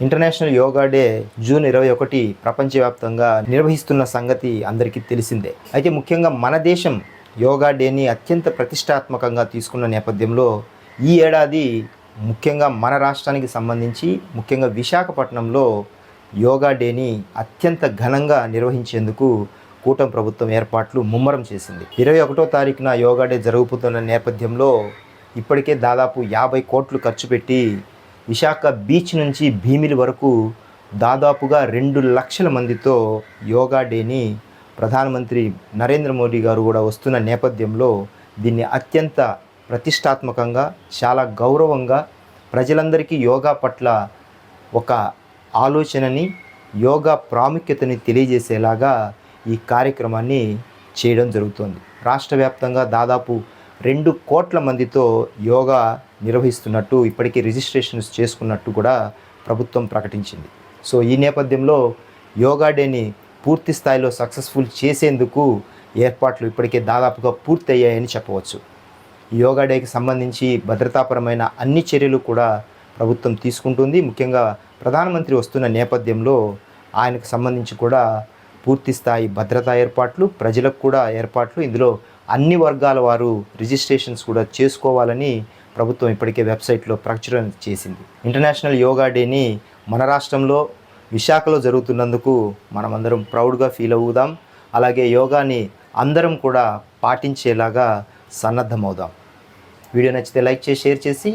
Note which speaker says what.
Speaker 1: International yoga day June ఇరవై ఒకటి ప్రపంచవ్యాప్తంగా నిర్వహిస్తున్న సంగతి అందరికీ తెలిసిందే. అయితే ముఖ్యంగా మన దేశం యోగా డేని అత్యంత ప్రతిష్టాత్మకంగా తీసుకున్న నేపథ్యంలో ఈ ఏడాది ముఖ్యంగా మన రాష్ట్రానికి సంబంధించి ముఖ్యంగా విశాఖపట్నంలో యోగా డేని అత్యంత ఘనంగా నిర్వహించేందుకు కూటమి ప్రభుత్వం ఏర్పాట్లు ముమ్మరం చేసింది. ఇరవై ఒకటో తారీఖున యోగా డే జరుగుతున్న నేపథ్యంలో ఇప్పటికే దాదాపు యాభై కోట్లు ఖర్చు పెట్టి విశాఖ బీచ్ నుంచి భీమిలి వరకు దాదాపుగా రెండు లక్షల మందితో యోగా డేని ప్రధానమంత్రి నరేంద్ర మోడీ గారు కూడా వస్తున్న నేపథ్యంలో దీన్ని అత్యంత ప్రతిష్టాత్మకంగా చాలా గౌరవంగా ప్రజలందరికీ యోగా పట్ల ఒక ఆలోచనని యోగా ప్రాముఖ్యతని తెలియజేసేలాగా ఈ కార్యక్రమాన్ని చేయడం జరుగుతోంది. రాష్ట్ర వ్యాప్తంగా దాదాపు రెండు కోట్ల మందితో యోగా నిర్వహిస్తున్నట్టు ఇప్పటికీ రిజిస్ట్రేషన్స్ చేసుకున్నట్టు కూడా ప్రభుత్వం ప్రకటించింది. సో ఈ నేపథ్యంలో యోగా డేని పూర్తి స్థాయిలో సక్సెస్ఫుల్ చేసేందుకు ఏర్పాట్లు ఇప్పటికే దాదాపుగా పూర్తయ్యాయని చెప్పవచ్చు. యోగా డేకి సంబంధించి భద్రతాపరమైన అన్ని చర్యలు కూడా ప్రభుత్వం తీసుకుంటుంది. ముఖ్యంగా ప్రధానమంత్రి వస్తున్న నేపథ్యంలో ఆయనకు సంబంధించి కూడా పూర్తి స్థాయి భద్రతా ఏర్పాట్లు ప్రజలకు కూడా ఏర్పాట్లు ఇందులో అన్ని వర్గాల వారు రిజిస్ట్రేషన్స్ కూడా చేసుకోవాలని ప్రభుత్వం ఇప్పటికే వెబ్సైట్లో ప్రచురణ చేసింది. ఇంటర్నేషనల్ యోగా డేని మన రాష్ట్రంలో విశాఖలో జరుగుతున్నందుకు మనమందరం ప్రౌడ్గా ఫీల్ అవుదాం. అలాగే యోగాని అందరం కూడా పాటించేలాగా సన్నద్ధమవుదాం. వీడియో నచ్చితే లైక్ చేసి షేర్ చేసి